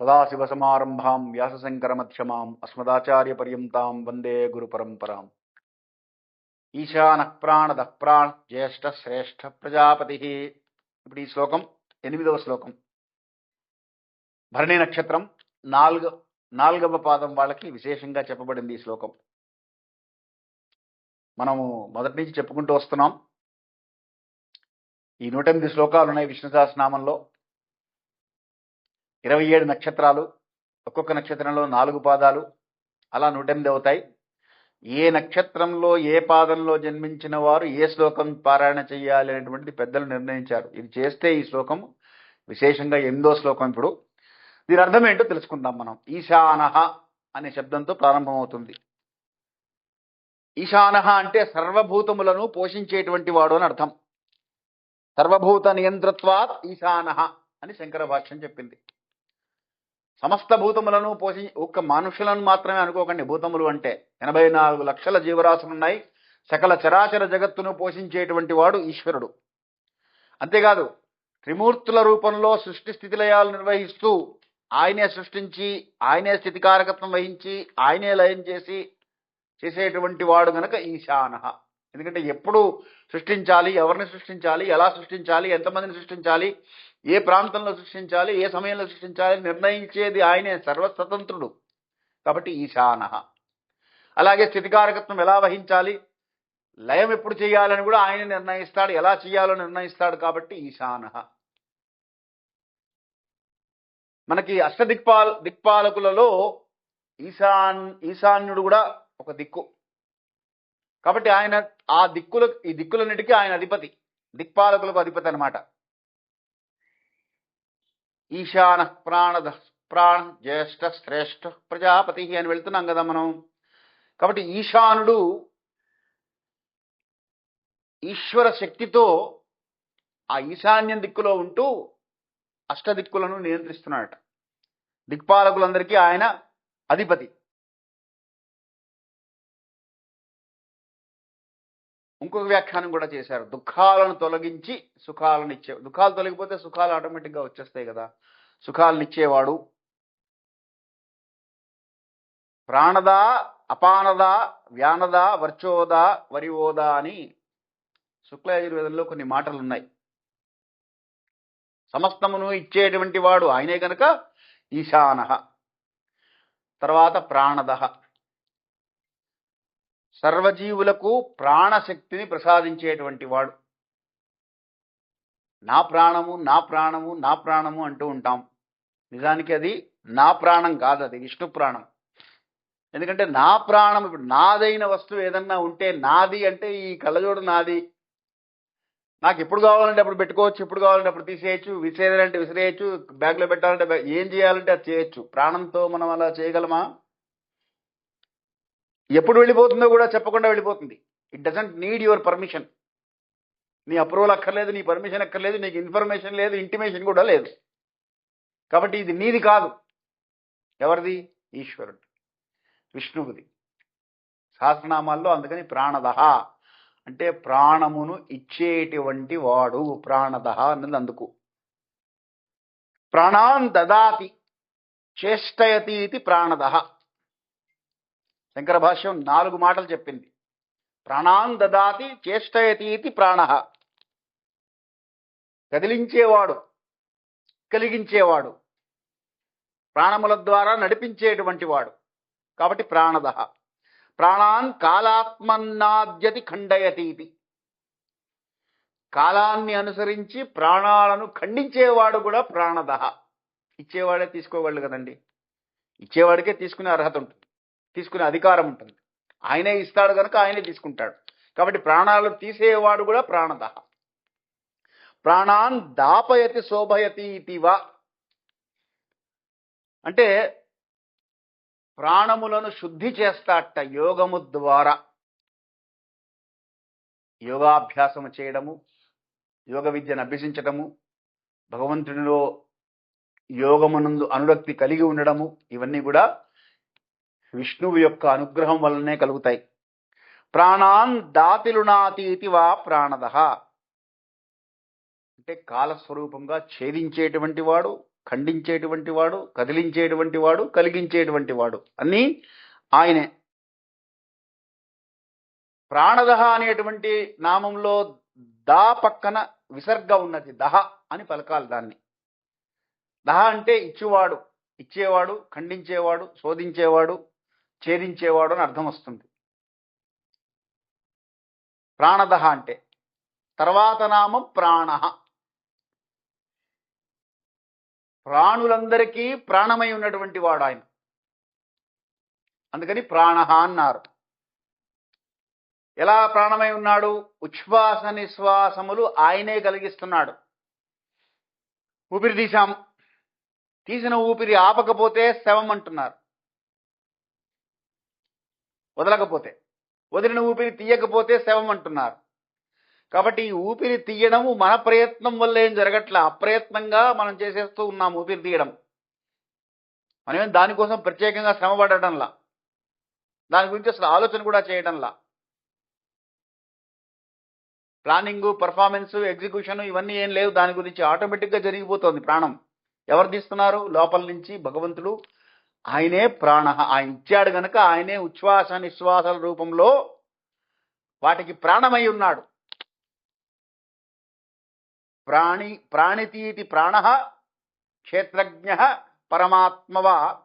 సదాశివసమారంభాం వ్యాసశంకరమధ్యమాం అస్మదాచార్యపర్యంతాం వందే గురుపరంపరాం ఈశానః ప్రాణదః ప్రాణ జ్యేష్ఠ శ్రేష్ఠ ప్రజాపతి ఇప్పుడు ఈ శ్లోకం ఎనిమిదవ శ్లోకం భరణి నక్షత్రం నాలుగు నాలుగవ పాదం వాళ్ళకి విశేషంగా చెప్పబడింది ఈ శ్లోకం। మనము మొదటి నుంచి చెప్పుకుంటూ వస్తున్నాం। ఈ నూట ఎనిమిది శ్లోకాలు ఉన్నాయి విష్ణు సహస్రనామంలో ఇరవై ఏడు నక్షత్రాలు ఒక్కొక్క నక్షత్రంలో నాలుగు పాదాలు అలా నూట ఎనిమిది అవుతాయి. ఏ నక్షత్రంలో ఏ పాదంలో జన్మించిన వారు ఏ శ్లోకం పారాయణ చేయాలి అనేటువంటిది పెద్దలు నిర్ణయించారు. ఇది చేస్తే ఈ శ్లోకం విశేషంగా ఎనిమిదో శ్లోకం ఇప్పుడు. దీని అర్థం ఏంటో తెలుసుకుందాం మనం. ఈశానహ అనే శబ్దంతో ప్రారంభమవుతుంది. ఈశానహ అంటే సర్వభూతములను పోషించేటువంటి వాడు అని అర్థం. సర్వభూత నియంత్రత్వాత్ ఈశానహ అని శంకర భాష్యం చెప్పింది. సమస్త భూతములను పోషి ఒక్క మనుషులను మాత్రమే అనుకోకండి. భూతములు అంటే ఎనభై నాలుగు లక్షల జీవరాశులు ఉన్నాయి సకల చరాచర జగత్తును పోషించేటువంటి వాడు ఈశ్వరుడు. అంతేకాదు త్రిమూర్తుల రూపంలో సృష్టి స్థితిలయాలు నిర్వహిస్తూ ఆయనే సృష్టించి ఆయనే స్థితికారకత్వం వహించి ఆయనే లయం చేసి చేసేటువంటి వాడు గనక ఈశాన ఎందుకంటే ఎప్పుడు సృష్టించాలి ఎవరిని సృష్టించాలి ఎలా సృష్టించాలి ఎంతమందిని సృష్టించాలి ఏ ప్రాంతంలో సృష్టించాలి ఏ సమయంలో సృష్టించాలి నిర్ణయించేది ఆయనే సర్వస్వతంత్రుడు. కాబట్టి ఈశాన. అలాగే స్థితికారకత్వం ఎలా వహించాలి? లయం ఎప్పుడు చేయాలని కూడా ఆయన నిర్ణయిస్తాడు. ఎలా చేయాలో నిర్ణయిస్తాడు కాబట్టి ఈశాన. మనకి అష్టదిక్పాల దిక్పాలకులలో ఈశాన్ ఈశాన్యుడు కూడా ఒక దిక్కు. కాబట్టి ఆయన ఆ దిక్కుల ఈ దిక్కులన్నిటికీ ఆయన అధిపతి. దిక్పాలకులకు అధిపతి అనమాట ఈశాన ప్రాణద ప్రాణ జ్యేష్ఠ శ్రేష్ఠ ప్రజాపతి అని వెళ్తున్నాం కదా మనం. కాబట్టి ఈశానుడు ఈశ్వర శక్తితో ఆ ఈశాన్యం దిక్కులో ఉంటూ అష్టదిక్కులను నియంత్రిస్తున్నాడట. దిక్పాలకులందరికీ ఆయన అధిపతి. ఇంకొక వ్యాఖ్యానం కూడా చేశారు. దుఃఖాలను తొలగించి సుఖాలను ఇచ్చే దుఃఖాలు తొలగిపోతే సుఖాలు ఆటోమేటిక్గా వచ్చేస్తాయి కదా. సుఖాలను ఇచ్చేవాడు ప్రాణద అపానద వ్యానద వర్చోద వరివోద అని శుక్లయజుర్వేదంలో కొన్ని మాటలు ఉన్నాయి సమస్తమును ఇచ్చేటువంటి వాడు ఆయనే కనుక ఈశాన. తర్వాత ప్రాణద. సర్వజీవులకు ప్రాణశక్తిని ప్రసాదించేటువంటి వాడు. నా ప్రాణము నా ప్రాణము నా ప్రాణము అంటూ ఉంటాం. నిజానికి అది నా ప్రాణం కాదు అది విష్ణు ప్రాణం. ఎందుకంటే నా ప్రాణం ఇప్పుడు నాదైన వస్తువు ఏదన్నా ఉంటే నాది అంటే ఈ కళ్ళజోడు నాది. నాకు ఎప్పుడు కావాలంటే అప్పుడు పెట్టుకోవచ్చు ఎప్పుడు కావాలంటే అప్పుడు తీసేయచ్చు విసిరేయాలంటే విసిరేయచ్చు బ్యాగ్లో పెట్టాలంటే ఏం చేయాలంటే అది చేయొచ్చు. ప్రాణంతో మనం అలా చేయగలమా? ఎప్పుడు వెళ్ళిపోతుందో కూడా చెప్పకుండా వెళ్ళిపోతుంది. It doesn't need your permission నీ అప్రూవల్ అక్కర్లేదు నీ పర్మిషన్ అక్కర్లేదు నీకు ఇన్ఫర్మేషన్ లేదు ఇంటిమేషన్ కూడా లేదు. కాబట్టి ఇది నీది కాదు. ఎవరిది? ఈశ్వరుడు. విష్ణువుది. సహస్రనామాల్లో అందుకని ప్రాణదహ. అంటే ప్రాణమును ఇచ్చేటువంటి వాడు ప్రాణదహ అన్నది అందుకు. ప్రాణాన్ దదాతి. చేష్టయతి ఇది ప్రాణదహ. శంకర భాష్యం నాలుగు మాటలు చెప్పింది. ప్రాణాన్ దదాతి చేష్టయతి ప్రాణ. కదిలించేవాడు కలిగించేవాడు. ప్రాణముల ద్వారా నడిపించేటువంటి వాడు. కాబట్టి ప్రాణద ప్రాణాన్ కాలాత్మన్నాద్యతి ఖండయతీతి. కాలాన్ని అనుసరించి ప్రాణాలను ఖండించేవాడు కూడా ప్రాణద ఇచ్చేవాడే తీసుకోవాళ్ళు కదండి. ఇచ్చేవాడికే తీసుకునే అర్హత ఉంటుంది. తీసుకునే అధికారం ఉంటుంది. ఆయనే ఇస్తాడు కనుక ఆయనే తీసుకుంటాడు. కాబట్టి ప్రాణాలు తీసేవాడు కూడా ప్రాణద ప్రాణాన్ దాపయతి శోభయతి ఇతివా అంటే ప్రాణములను శుద్ధి చేస్తాట యోగము ద్వారా. యోగాభ్యాసము చేయడము యోగ విద్యను అభ్యసించడము భగవంతునిలో యోగమునందు అనురక్తి కలిగి ఉండడము ఇవన్నీ కూడా విష్ణువు యొక్క అనుగ్రహం వల్లనే కలుగుతాయి. ప్రాణాన్ దాతిలునాతీతి వా ప్రాణద. అంటే కాలస్వరూపంగా ఛేదించేటువంటి వాడు ఖండించేటువంటి వాడు కదిలించేటువంటి వాడు కలిగించేటువంటి వాడు అన్నీ ఆయనే. ప్రాణదహ అనేటువంటి నామంలో దా పక్కన విసర్గ ఉన్నది దహ అని పలకాలి దాన్ని. దహ అంటే ఇచ్చేవాడు ఇచ్చేవాడు ఖండించేవాడు శోధించేవాడు ఛేదించేవాడు అని అర్థం వస్తుంది. ప్రాణదహ అంటే తర్వాత నామం ప్రాణ. ప్రాణులందరికీ ప్రాణమై ఉన్నటువంటి వాడు ఆయన. అందుకని ప్రాణ అన్నారు. ఎలా ప్రాణమై ఉన్నాడు? ఉచ్ఛ్వాస నిశ్వాసములు ఆయనే కలిగిస్తున్నాడు. ఊపిరి తీశాం. తీసిన ఊపిరి ఆపకపోతే శవం అంటున్నారు వదలకపోతే. వదిలిన ఊపిరి తీయకపోతే శవం అంటున్నారు. కాబట్టి ఈ ఊపిరి తీయడము మన ప్రయత్నం వల్ల ఏం జరగట్ల. అప్రయత్నంగా మనం చేసేస్తూ ఉన్నాం ఊపిరి తీయడం. మనమేం దానికోసం ప్రత్యేకంగా శ్రమ పడటంలా దాని గురించి అసలు ఆలోచన కూడా చేయడంలా ప్లానింగ్ పర్ఫార్మెన్స్ ఎగ్జిక్యూషన్ ఇవన్నీ ఏం లేవు. దాని గురించి ఆటోమేటిక్గా జరిగిపోతుంది ప్రాణం. ఎవరు తీస్తున్నారు? లోపల నుంచి భగవంతుడు ఆయనే ప్రాణ. ఆయన ఇచ్చాడు గనక ఆయనే ఉచ్ఛ్వాస నిశ్వాసాల రూపంలో వాటికి ప్రాణమై ఉన్నాడు. ప్రాణి ప్రాణితీతి ప్రాణ క్షేత్రజ్ఞ పరమాత్మవా.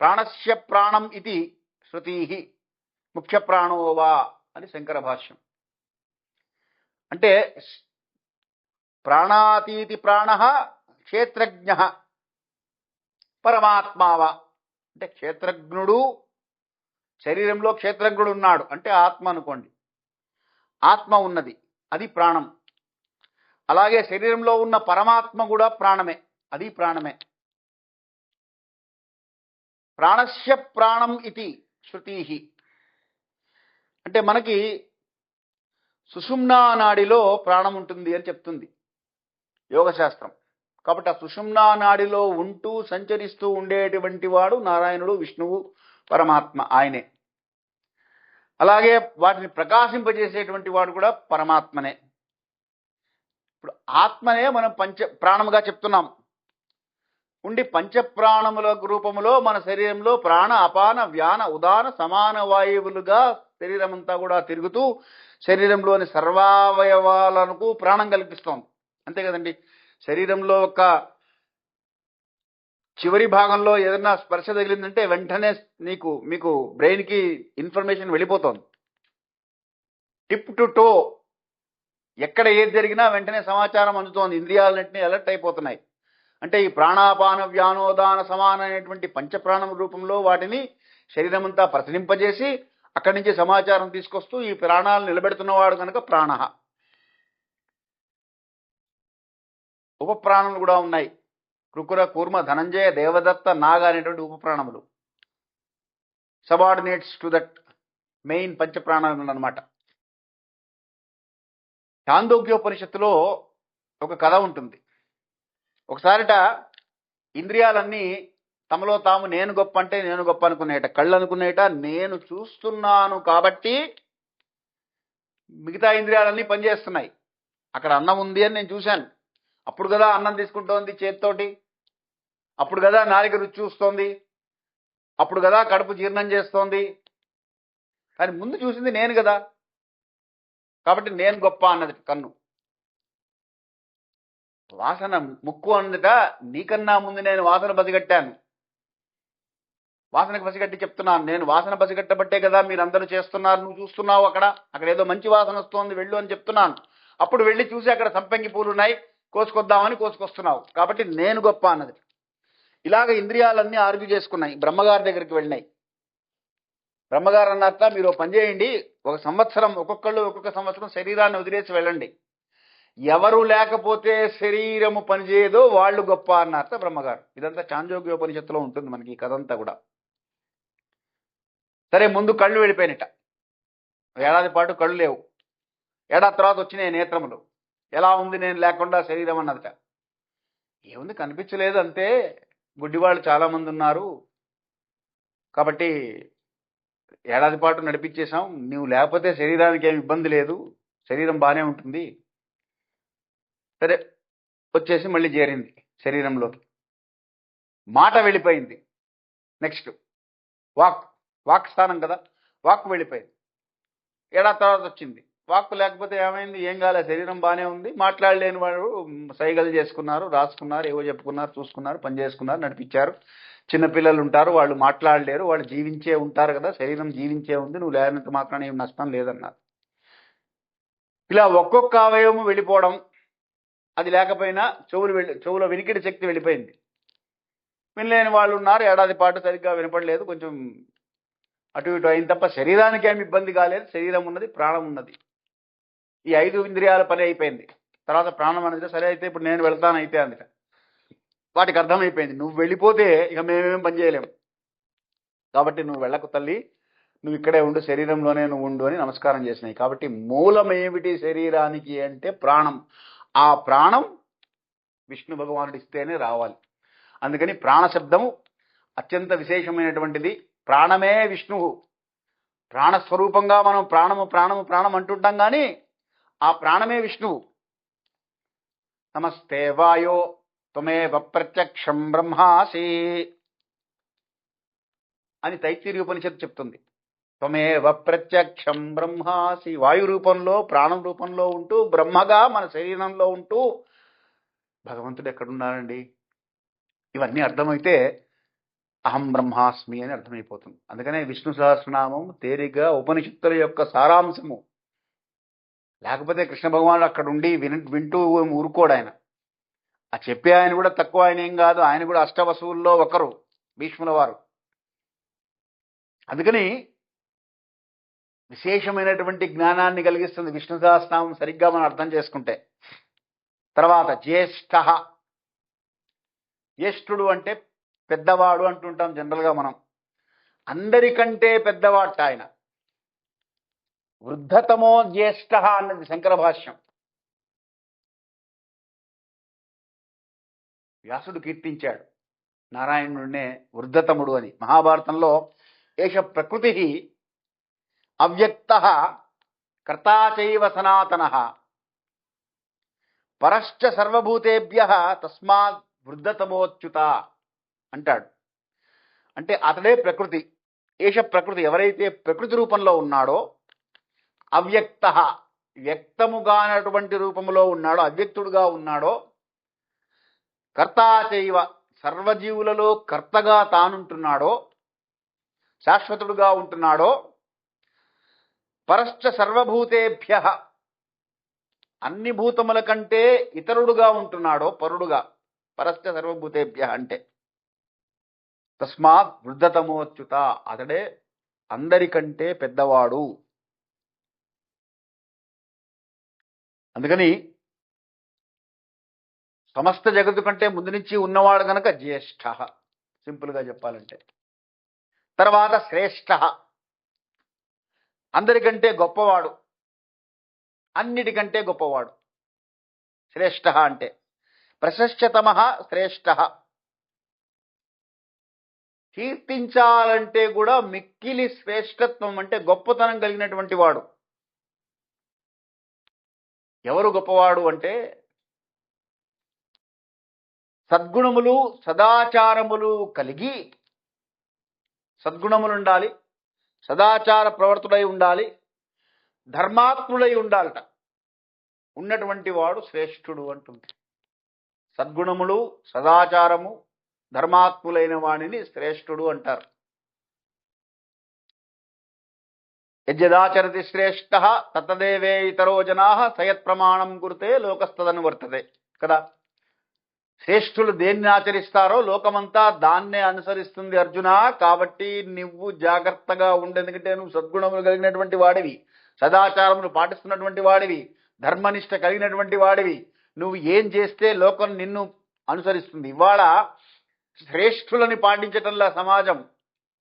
ప్రాణస్య ప్రాణం ఇది శృతి ముఖ్య ప్రాణోవా అని శంకర భాష్యం. అంటే ప్రాణాతీతి ప్రాణ క్షేత్రజ్ఞ పరమాత్మావ. అంటే క్షేత్రజ్ఞుడు శరీరంలో క్షేత్రజ్ఞుడు ఉన్నాడు అంటే ఆత్మ అనుకోండి. ఆత్మ ఉన్నది. అది ప్రాణం. అలాగే శరీరంలో ఉన్న పరమాత్మ కూడా ప్రాణమే. అది ప్రాణమే. ప్రాణస్య ప్రాణం ఇది శృతి అంటే మనకి సుషుమ్నా నాడిలో ప్రాణం ఉంటుంది అని చెప్తుంది. యోగశాస్త్రం. కాబట్టి ఆ సుషుమ్నా నాడిలో ఉంటూ సంచరిస్తూ ఉండేటువంటి వాడు నారాయణుడు విష్ణువు పరమాత్మ ఆయనే. అలాగే వాటిని ప్రకాశింపజేసేటువంటి వాడు కూడా పరమాత్మనే. ఇప్పుడు ఆత్మనే మనం పంచ ప్రాణముగా చెప్తున్నాం. ఉండి పంచప్రాణముల రూపములో మన శరీరంలో ప్రాణ అపాన వ్యాన ఉదాన సమాన వాయువులుగా శరీరం అంతా కూడా తిరుగుతూ శరీరంలోని సర్వావయవాలకు ప్రాణం కల్పిస్తోంది. అంతే కదండి? శరీరంలో ఒక చివరి భాగంలో ఏదైనా స్పర్శ తగిలిందంటే వెంటనే నీకు మీకు బ్రెయిన్కి ఇన్ఫర్మేషన్ వెళ్ళిపోతుంది. టిప్ టు టో ఎక్కడ ఏది జరిగినా వెంటనే సమాచారం అందుతోంది. ఇంద్రియాలన్నింటినీ అలర్ట్ అయిపోతున్నాయి. అంటే ఈ ప్రాణాపాన వ్యానోదాన సమాన అనేటువంటి పంచప్రాణం రూపంలో వాటిని శరీరం అంతా ప్రతినింపజేసి అక్కడి నుంచి సమాచారం తీసుకొస్తూ ఈ ప్రాణాలు నిలబెడుతున్నవాడు కనుక ప్రాణ. ఉపప్రాణములు కూడా ఉన్నాయి. కృకుర కూర్మ ధనంజయ దేవదత్త నాగ అనేటువంటి ఉపప్రాణములు. సబార్డినేట్స్ టు దట్ మెయిన్ పంచప్రాణములు అనమాట చాందోగ్యోపనిషత్తులో ఒక కథ ఉంటుంది. ఒకసారిట ఇంద్రియాలన్నీ తమలో తాము నేను గొప్ప అంటే నేను గొప్ప అనుకునేట కళ్ళు అనుకునేట నేను చూస్తున్నాను కాబట్టి మిగతా ఇంద్రియాలన్నీ పనిచేస్తున్నాయి. అక్కడ అన్నం ఉంది అని నేను చూశాను. అప్పుడు కదా అన్నం తీసుకుంటోంది చేత్తోటి. అప్పుడు కదా నాలిక రుచి చూస్తోంది. అప్పుడు కదా కడుపు జీర్ణం చేస్తోంది. కానీ ముందు చూసింది నేను కదా. కాబట్టి నేను గొప్ప అన్నది కన్ను. వాసన ముక్కు అన్నదట నీకన్నా ముందు నేను వాసన బసిగట్టాను. వాసనకు పసిగట్టి చెప్తున్నాను. నేను వాసన పసిగట్టబట్టే కదా మీరు అందరూ చేస్తున్నారు. నువ్వు చూస్తున్నావు అక్కడ. అక్కడ ఏదో మంచి వాసన వస్తోంది. వెళ్ళు అని చెప్తున్నాను. అప్పుడు వెళ్ళి చూసి అక్కడ సంపంగి పూలు ఉన్నాయి. కోసుకొద్దామని కోసుకొస్తున్నావు. కాబట్టి నేను గొప్ప అన్నది. ఇలాగ ఇంద్రియాలన్నీ ఆర్గ్యూ చేసుకున్నాయి. బ్రహ్మగారి దగ్గరికి వెళ్ళినాయి. బ్రహ్మగారు అన్నాక మీరు పనిచేయండి పని చేయండి. ఒక సంవత్సరం ఒక్కొక్కళ్ళు ఒక్కొక్క సంవత్సరం శరీరాన్ని వదిలేసి వెళ్ళండి. ఎవరు లేకపోతే శరీరము పనిచేయదో వాళ్ళు గొప్ప అన్నారట బ్రహ్మగారు. ఇదంతా చాంద్రోగ్యోపనిషత్తులో ఉంటుంది మనకి ఈ కథ అంతా కూడా. సరే ముందు కళ్ళు వెళ్ళిపోయినట. ఏడాది పాటు కళ్ళు లేవు. ఏడాది తర్వాత వచ్చినాయి నేత్రములు. ఎలా ఉంది నేను లేకుండా శరీరం అన్నదట. ఏముంది కనిపించలేదు అంతే. గుడ్డివాళ్ళు చాలామంది ఉన్నారు. కాబట్టి ఏడాది పాటు నడిపించేశాం. నువ్వు లేకపోతే శరీరానికి ఏమి ఇబ్బంది లేదు. శరీరం బాగానే ఉంటుంది. సరే వచ్చేసి మళ్ళీ చేరింది శరీరంలోకి. మాట వెళ్ళిపోయింది. Next walk. వాక్ స్థానం కదా. వాక్ వెళ్ళిపోయింది. ఏడాది తర్వాత వచ్చింది. వాక్కు లేకపోతే ఏమైంది? ఏం కాలే శరీరం బాగానే ఉంది. మాట్లాడలేని వాడు సైగలు చేసుకున్నారు రాసుకున్నారు ఏవో చెప్పుకున్నారు చూసుకున్నారు పని చేసుకున్నారు నడిపించారు. చిన్నపిల్లలు ఉంటారు వాళ్ళు మాట్లాడలేరు వాళ్ళు జీవించే ఉంటారు కదా శరీరం జీవించే ఉంది నువ్వు లేనంత మాత్రాన ఏం నష్టం లేదన్నారు. ఇలా ఒక్కొక్క అవయవము వెళ్ళిపోవడం అది లేకపోయినా చెవులు వెళ్ళి చెవులో వినికిడి శక్తి వెళ్ళిపోయింది. వినలేని వాళ్ళు ఉన్నారు ఏడాది పాటు సరిగ్గా వినపడలేదు కొంచెం అటు ఇటు అయిన తప్ప శరీరానికి ఏమి ఇబ్బంది కాలేదు శరీరం ఉన్నది ప్రాణం ఉన్నది. ఈ ఐదు ఇంద్రియాల పని అయిపోయింది. తర్వాత ప్రాణం అనేది సరే అయితే ఇప్పుడు నేను వెళ్తాను అయితే అందుట. వాటికి అర్థమైపోయింది. నువ్వు వెళ్ళిపోతే ఇక మేమేం పని చేయలేము కాబట్టి నువ్వు వెళ్ళకు తల్లి. నువ్వు ఇక్కడే ఉండు శరీరంలోనే నువ్వు ఉండు అని నమస్కారం చేసినాయి. కాబట్టి మూలం ఏమిటి శరీరానికి అంటే ప్రాణం. ఆ ప్రాణం విష్ణు భగవానుడు ఇస్తేనే రావాలి. అందుకని ప్రాణశబ్దము అత్యంత విశేషమైనటువంటిది. ప్రాణమే విష్ణువు. ప్రాణస్వరూపంగా మనం ప్రాణము ప్రాణము ప్రాణం అంటుంటాం కానీ ఆ ప్రాణమే విష్ణువు. నమస్తే వాయో త్వమేవ ప్రత్యక్షం బ్రహ్మాసి అని తైత్తిరి ఉపనిషత్తు చెప్తుంది. త్వమేవ ప్రత్యక్షం బ్రహ్మాసి వాయు రూపంలో ప్రాణం రూపంలో ఉంటూ బ్రహ్మగా మన శరీరంలో ఉంటూ భగవంతుడు ఎక్కడున్నారండి ఇవన్నీ అర్థమైతే అహం బ్రహ్మాస్మి అని అర్థమైపోతుంది. అందుకనే విష్ణు సహస్రనామం తేలిగ్గా ఉపనిషత్తుల యొక్క సారాంశము. లేకపోతే కృష్ణ భగవానుడు అక్కడ ఉండి విన వింటూ ఊరుకోడు ఆయన. ఆ చెప్పే ఆయన కూడా తక్కువ ఆయన ఏం కాదు. ఆయన కూడా అష్టవసువుల్లో ఒకరు భీష్ముల వారు. అందుకని విశేషమైనటువంటి జ్ఞానాన్ని కలిగిస్తుంది విష్ణుదాస్నామం సరిగ్గా మనం అర్థం చేసుకుంటే. తర్వాత జ్యేష్ఠ. జ్యేష్ఠుడు అంటే పెద్దవాడు అంటుంటాం జనరల్గా మనం. అందరికంటే పెద్దవాట ఆయన. వృద్ధతమో జ్యేష్ఠ అన్నది శంకర భాష్యం. వ్యాసుడు కీర్తించాడు. నారాయణుడినే వృద్ధతముడు అని. మహాభారతంలో ఏష ప్రకృతి అవ్యక్త కర్తాచైవ సనాతన పరశ్చ సర్వభూతేభ్య తస్మాత్ వృద్ధతమోచ్యుత అంటాడు. అంటే అతడే ప్రకృతి. ఏష ప్రకృతి ఎవరైతే ప్రకృతి రూపంలో ఉన్నాడో అవ్యక్త. వ్యక్తముగానటువంటి రూపములో ఉన్నాడో అవ్యక్తుడుగా ఉన్నాడో కర్తాచైవ సర్వజీవులలో కర్తగా తానుంటున్నాడో శాశ్వతుడుగా ఉంటున్నాడో పరశ్చ సర్వభూతేభ్య. అన్ని భూతముల కంటే ఇతరుడుగా ఉంటున్నాడో పరుడుగా. పరశ్చ సర్వభూతేభ్య అంటే. తస్మాత్ వృద్ధతమోచ్యుత. అతడే అందరికంటే పెద్దవాడు. అందుకని సమస్త జగత్తు కంటే ముందు నుంచి ఉన్నవాడు గనక జ్యేష్ఠ. సింపుల్గా చెప్పాలంటే. తర్వాత శ్రేష్ఠ. అందరికంటే గొప్పవాడు. అన్నిటికంటే గొప్పవాడు. శ్రేష్ఠ అంటే. ప్రశస్యతమ శ్రేష్ఠ. కీర్తించాలంటే కూడా మిక్కిలి శ్రేష్టత్వం అంటే గొప్పతనం కలిగినటువంటి వాడు. ఎవరు గొప్పవాడు అంటే సద్గుణములు సదాచారములు కలిగి సద్గుణములు ఉండాలి సదాచార ప్రవర్తుడై ఉండాలి ధర్మాత్ముడై ఉండాలట. ఉన్నటువంటి వాడు శ్రేష్ఠుడు అంటుంది. సద్గుణములు సదాచారము ధర్మాత్ములైన వాణిని శ్రేష్ఠుడు అంటారు. యజ్జదాచరతి శ్రేష్ఠ తతదేవే ఇతరో జనా సయత్ ప్రమాణం కురితే లోకస్తదను వర్తతే. కదా? శ్రేష్ఠులు దేన్ని ఆచరిస్తారో లోకమంతా దాన్నే అనుసరిస్తుంది అర్జున. కాబట్టి నువ్వు జాగ్రత్తగా ఉండు. ఎందుకంటే నువ్వు సద్గుణములు కలిగినటువంటి వాడివి. సదాచారములు పాటిస్తున్నటువంటి వాడివి. ధర్మనిష్ట కలిగినటువంటి వాడివి. నువ్వు ఏం చేస్తే లోకం నిన్ను అనుసరిస్తుంది. ఇవాళ శ్రేష్ఠులని పాటించటంలా సమాజం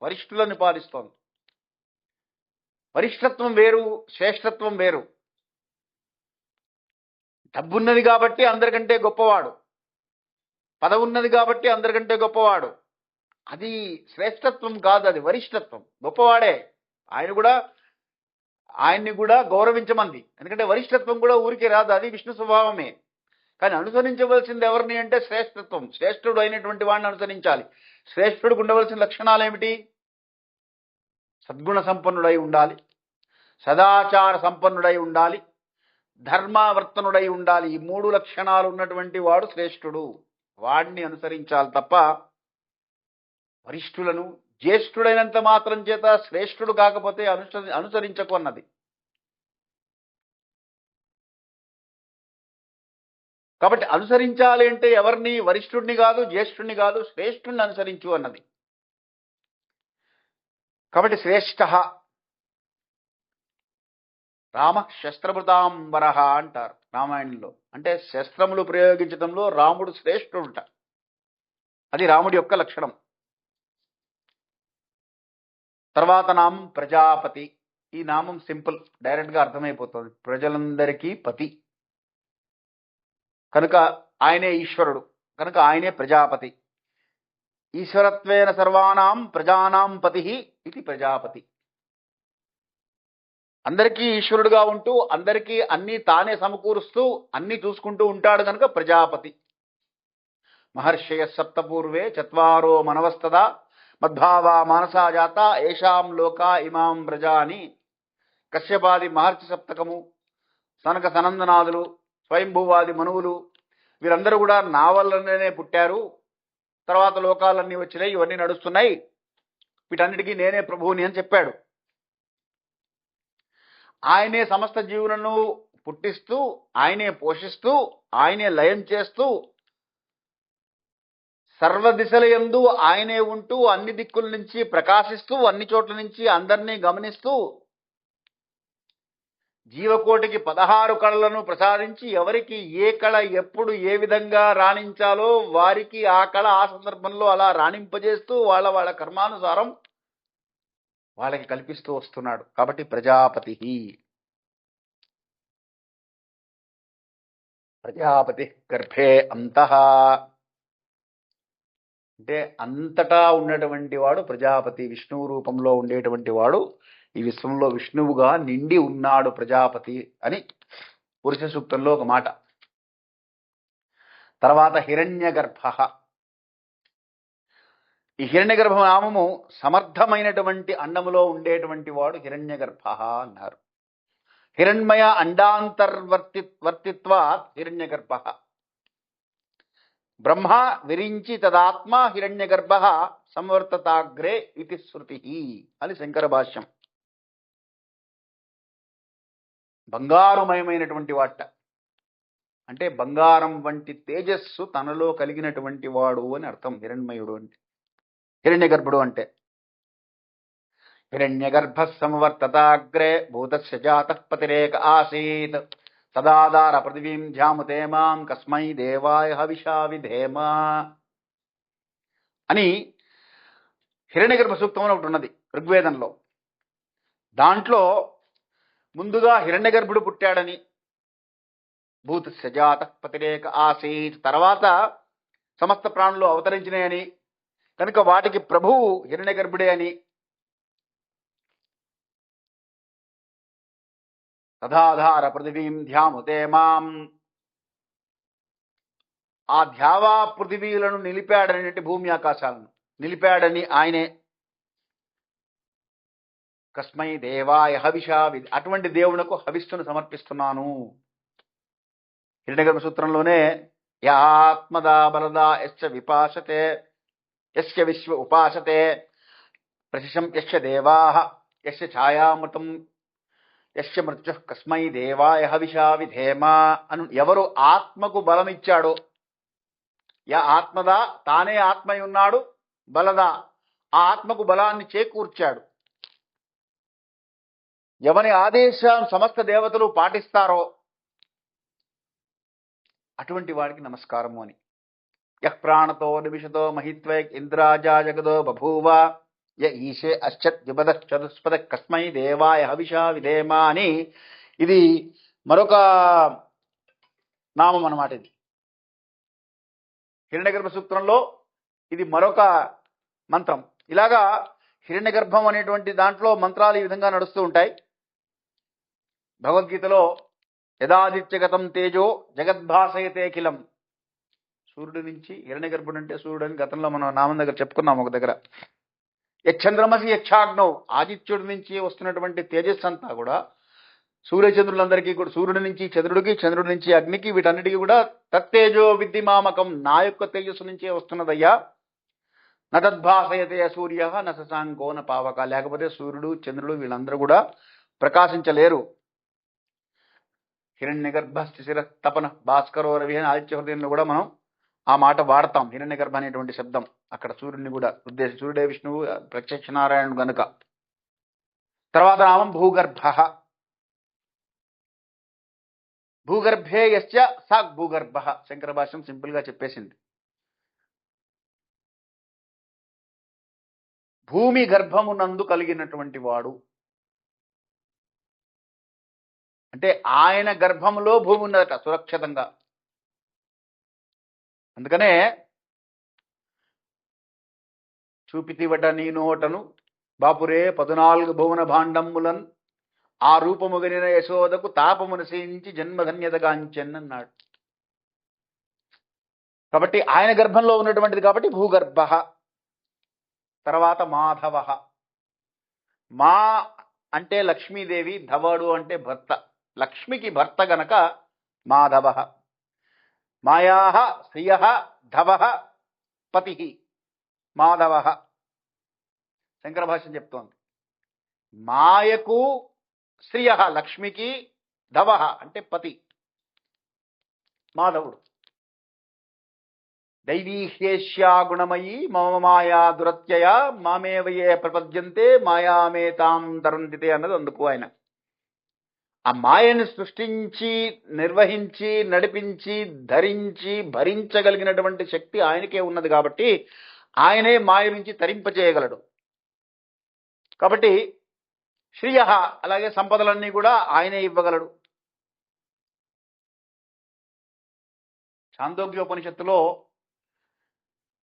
వరిష్ఠులని పాటిస్తోంది వరిష్ఠత్వం వేరు శ్రేష్ఠత్వం వేరు. డబ్బున్నది కాబట్టి అందరికంటే గొప్పవాడు. పదవున్నది కాబట్టి అందరికంటే గొప్పవాడు. అది శ్రేష్టత్వం కాదు అది వరిష్ఠత్వం. గొప్పవాడే. ఆయన కూడా ఆయన్ని కూడా గౌరవించమంది. ఎందుకంటే వరిష్ఠత్వం కూడా ఊరికే రాదు అది విష్ణు స్వభావమే. కానీ అనుసరించవలసింది ఎవరిని అంటే శ్రేష్ఠత్వం. శ్రేష్ఠుడు అయినటువంటి వాడిని అనుసరించాలి. శ్రేష్ఠుడికి ఉండవలసిన లక్షణాలు ఏమిటి సద్గుణ సంపన్నుడై ఉండాలి. సదాచార సంపన్నుడై ఉండాలి ధర్మావర్తనుడై ఉండాలి. ఈ మూడు లక్షణాలు ఉన్నటువంటి వాడు శ్రేష్ఠుడు. వాడిని అనుసరించాలి తప్ప వరిష్ఠులను జ్యేష్ఠుడైనంత మాత్రం చేత శ్రేష్ఠుడు కాకపోతే అనుసరి అనుసరించకు అన్నది కాబట్టి అనుసరించాలి అంటే ఎవరిని? వరిష్ఠుడిని కాదు జ్యేష్ఠుడిని కాదు శ్రేష్ఠుడిని అనుసరించు అన్నది. కాబట్టి శ్రేష్ఠ రామ శస్త్రభృతాంబర అంటారు రామాయణంలో. అంటే శస్త్రములు ప్రయోగించడంలో రాముడు శ్రేష్ఠుడుట. అది రాముడి యొక్క లక్షణం. తర్వాత నామం ప్రజాపతి. ఈ నామం సింపుల్ డైరెక్ట్గా అర్థమైపోతుంది. ప్రజలందరికీ పతి. కనుక ఆయనే ఈశ్వరుడు. కనుక ఆయనే ప్రజాపతి. ఈశ్వరత్వేన సర్వానాం ప్రజానాం పతి ఇది ప్రజాపతి. అందరికీ ఈశ్వరుడుగా ఉంటూ అందరికీ అన్నీ తానే సమకూరుస్తూ అన్నీ చూసుకుంటూ ఉంటాడు కనుక ప్రజాపతి. మహర్షయ సప్తపూర్వే చత్వారో మనవస్తదా మద్భావా మానసా జాత ఏషాం లోకా ఇమాం ప్రజా అని కశ్యపాది మహర్షి సప్తకము సనక సనందనాథులు స్వయంభూవాది మనువులు వీరందరూ కూడా నా వల్లనే పుట్టారు. తర్వాత లోకాలన్నీ వచ్చినాయి ఇవన్నీ నడుస్తున్నాయి. వీటన్నిటికీ నేనే ప్రభువుని అని చెప్పాడు. ఆయనే సమస్త జీవులను పుట్టిస్తూ ఆయనే పోషిస్తూ ఆయనే లయం చేస్తూ సర్వ దిశల యందు ఆయనే ఉంటూ అన్ని దిక్కుల నుంచి ప్రకాశిస్తూ అన్ని చోట్ల నుంచి అందరినీ గమనిస్తూ జీవకోటికి పదహారు కళలను ప్రసాదించి ఎవరికి ఏ కళ ఎప్పుడు ఏ విధంగా రాణించాలో వారికి ఆ కళ ఆ సందర్భంలో అలా రాణింపజేస్తూ వాళ్ళ వాళ్ళ కర్మానుసారం వాళ్ళకి కల్పిస్తూ వస్తున్నాడు. కాబట్టి ప్రజాపతి ప్రజాపతి గర్భే అంత. అంటే అంతటా ఉన్నటువంటి వాడు ప్రజాపతి విష్ణువు రూపంలో ఉండేటువంటి వాడు. ఈ విశ్వంలో విష్ణువుగా నిండి ఉన్నాడు ప్రజాపతి అని పురుష సూక్తంలో ఒక మాట. తర్వాత హిరణ్య గర్భ ఈ హిరణ్య గర్భ నామము సమర్థమైనటువంటి అండములో ఉండేటువంటి వాడు హిరణ్య గర్భ అన్నారు. హిరణ్మయ అండాంతర్వర్తి వర్తిత్వా హిరణ్య గర్భ బ్రహ్మ విరించి తదాత్మ హిరణ్య గర్భ సంవర్తతాగ్రే ఇది శృతి అని శంకర భాష్యం. బంగారుమయమైనటువంటి వాట అంటే బంగారం వంటి తేజస్సు తనలో కలిగినటువంటి వాడు అని అర్థం హిరణ్మయుడు అంటే. హిరణ్య గర్భుడు అంటే హిరణ్య గర్భ సంవర్తతాగ్రే భూతస్య జాత పతిరేక ఆసీత్ సదాదార పృథివీం ధ్యాముతే మాం కస్మై దేవాయ హవిషా విధేమ అని హిరణ్యగర్భ సూక్తం అని ఒకటి ఉన్నది ఋగ్వేదంలో దాంట్లో ముందుగా హిరణ్యగర్భుడు పుట్టాడని భూత సజాత పతిరేక ఆసీత్ తర్వాత సమస్త ప్రాణులు అవతరించినాయని కనుక వాటికి ప్రభువు హిరణ్యగర్భుడే అని తథాధార పృథివీం ధ్యాముతే మాం. ఆ ధ్యావా పృథివీలను నిలిపాడనేటి భూమి ఆకాశాలను. నిలిపాడని ఆయనే. కస్మై దేవాయ హవిషా వి- అటువంటి దేవునకు హవిస్సును సమర్పిస్తున్నాను. హిరణ్యగర్భ సూత్రంలోనే యాత్మదా బలదా యశ్చ విపాసతే యస్య విశ్వ ఉపాసతే ప్రశిషం యశ్చ దేవాః యస్య ఛాయామృతం యస్య మృత్యు కస్మై దేవాయ హవిషా విధేమ అను ఎవరు ఆత్మకు బలమిచ్చాడో యా ఆత్మదా తానే ఆత్మై ఉన్నాడు బలదా ఆ ఆత్మకు బలాన్ని చేకూర్చాడు. ఎవని ఆదేశం సమస్త దేవతలు పాటిస్తారో అటువంటి వాడికి నమస్కారము అని. యః ప్రాణతో నిమిషతో మహిత్వే ఇంద్రాజా జగదో బభూవ య ఈశే అశ్చత్ విపద కస్మై దేవాయ హవిషా విధేమా అని ఇది మరొక నామం అన్నమాట ఇది. హిరణ్యగర్భ సూత్రంలో ఇది మరొక మంత్రం. ఇలాగా హిరణ్యగర్భం అనేటువంటి దాంట్లో మంత్రాలు ఈ విధంగా నడుస్తూ ఉంటాయి. భగవద్గీతలో యదాదిత్యగతం తేజో జగద్భాసయతే కిలం. సూర్యుడి నుంచి హిరణ్య గర్భుడు అంటే సూర్యుడు అని గతంలో మనం నామం దగ్గర చెప్పుకున్నాం ఒక దగ్గర. యక్షంద్రమసి యక్షాగ్నౌ ఆదిత్యుడి నుంచి వస్తున్నటువంటి తేజస్సు అంతా కూడా సూర్యచంద్రులందరికీ కూడా సూర్యుడి నుంచి చంద్రుడికి చంద్రుడి నుంచి అగ్నికి వీటన్నిటికీ కూడా తత్తేజో విద్ధిమామకం నా యొక్క తేజస్సు నుంచే వస్తున్నదయ్యా. నతద్భాసయతే సూర్య నశశాంకో పావక. లేకపోతే సూర్యుడు చంద్రుడు వీళ్ళందరూ కూడా ప్రకాశించలేరు. హిరణ్య గర్భ శిశిర తపన భాస్కరో రవి అని ఆదిత్య హృదయంలో కూడా మనం ఆ మాట వాడతాం. హిరణ్య గర్భ అనేటువంటి శబ్దం. అక్కడ సూర్యుడిని కూడా ఉద్దేశం సూర్యుడే విష్ణువు ప్రత్యక్ష నారాయణుడు గనుక. తర్వాత నామం భూగర్భ. భూగర్భే యశ్చ సాక్ భూగర్భ. శంకర భాష్యం సింపుల్గా చెప్పేసింది. భూమి గర్భమునందు కలిగినటువంటి వాడు. అంటే ఆయన గర్భంలో భూమి ఉన్నదట సురక్షితంగా. అందుకనే చూపితివట నీ నోటను బాపురే పదునాలుగు భువన భాండమ్ములన్ ఆ రూపముగనిన యశోదకు తాపము నశించి జన్మధన్యతగాంచెన్ కాబట్టి ఆయన గర్భంలో ఉన్నటువంటిది కాబట్టి భూగర్భ. తర్వాత మాధవ. మా అంటే లక్ష్మీదేవి ధవడు అంటే భర్త. లక్ష్మికి భర్త గనక మాధవ. మాయా శ్రియ ధవ పతి మాధవ శంకర భాష్యం చెప్తోంది. మాయకు శ్రియ లక్ష్మికి ధవ అంటే పతి మాధవుడు. దైవీహ్యేష్యా గుణమయీ మమ మాయా దురత్యయ మామేవయే ప్రపద్యంతే మాయామేతాం తరంతితే అన్నది అందుకు ఆయన. ఆ మాయను సృష్టించి నిర్వహించి నడిపించి ధరించి భరించగలిగినటువంటి శక్తి ఆయనకే ఉన్నది కాబట్టి ఆయనే మాయ నుంచి తరింపచేయగలడు. కాబట్టి శ్రీయ అలాగే సంపదలన్నీ కూడా ఆయనే ఇవ్వగలడు. చాందోగ్యోపనిషత్తులో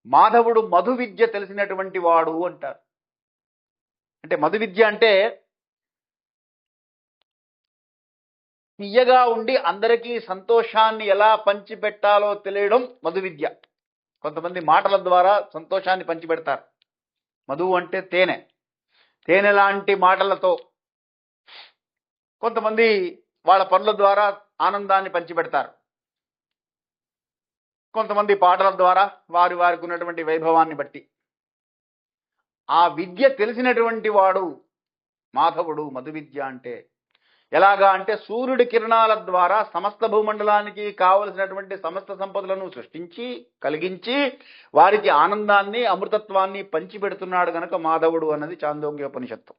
మాధవుడు మధు విద్య తెలిసినటువంటి వాడు అంటారు. అంటే మధు విద్య అంటే తీయగా ఉండి అందరికీ సంతోషాన్ని ఎలా పంచిపెట్టాలో తెలియడం మధు విద్య కొంతమంది మాటల ద్వారా సంతోషాన్ని పంచిపెడతారు. మధువు అంటే తేనె. తేనె లాంటి మాటలతో కొంతమంది వాళ్ళ పనుల ద్వారా ఆనందాన్ని పంచిపెడతారు. కొంతమంది పాటల ద్వారా వారి వారికి ఉన్నటువంటి వైభవాన్ని బట్టి. ఆ విద్య తెలిసినటువంటి వాడు మాధవుడు మధు విద్య అంటే ఎలాగా అంటే సూర్యుడి కిరణాల ద్వారా సమస్త భూమండలానికి కావలసినటువంటి సమస్త సంపదలను సృష్టించి కలిగించి వారికి ఆనందాన్ని అమృతత్వాన్ని పంచిపెడుతున్నాడు గనక మాధవుడు అన్నది చాందోగ్యోపనిషత్తు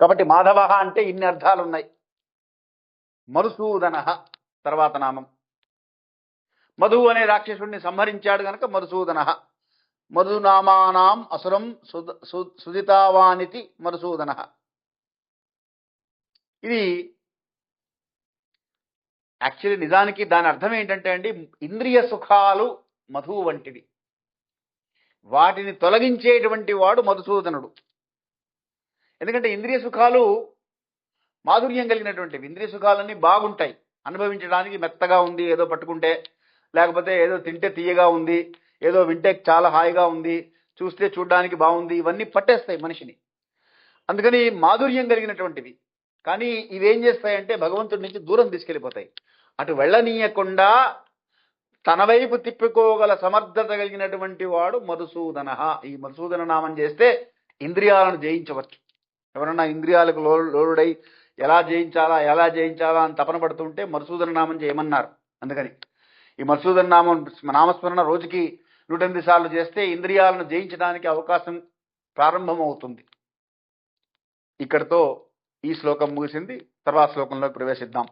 కాబట్టి మాధవ అంటే ఇన్ని అర్థాలు ఉన్నాయి మరుసూదన తర్వాత నామం. మధు అనే రాక్షసుడిని సంహరించాడు గనక మరుసూదన. మధునామానాం అసురం సుద సు- ఇది యాక్చువల్లీ నిజానికి దాని అర్థం ఏంటంటే అండి ఇంద్రియ సుఖాలు మధువు వంటివి. వాటిని తొలగించేటువంటి వాడు మధుసూదనుడు. ఎందుకంటే ఇంద్రియ సుఖాలు మాధుర్యం కలిగినటువంటివి. ఇంద్రియ సుఖాలన్నీ బాగుంటాయి. అనుభవించడానికి మెత్తగా ఉంది ఏదో పట్టుకుంటే లేకపోతే ఏదో తింటే తీయగా ఉంది ఏదో వింటే చాలా హాయిగా ఉంది చూస్తే చూడడానికి బాగుంది ఇవన్నీ పట్టేస్తాయి మనిషిని. అందుకని మాధుర్యం కలిగినటువంటివి. కానీ ఇవేం చేస్తాయంటే భగవంతుడి నుంచి దూరం తీసుకెళ్ళిపోతాయి. అటు వెళ్ళనీయకుండా తన వైపు తిప్పుకోగల సమర్థత కలిగినటువంటి వాడు మధుసూదన ఈ మధుసూదన నామం చేస్తే ఇంద్రియాలను జయించవచ్చు. ఎవరన్నా ఇంద్రియాలకు లో ఎలా జయించాలా ఎలా జయించాలా అని తపన పడుతుంటే మధుసూదన నామం చేయమన్నారు. అందుకని ఈ మధుసూదన నామం నామస్మరణ రోజుకి నూట ఎనిమిది సార్లు చేస్తే ఇంద్రియాలను జయించడానికి అవకాశం ప్రారంభమవుతుంది. ఇక్కడితో ఈ శ్లోకం ముగిసింది. తర్వాత శ్లోకంలోకి ప్రవేశిద్దాం.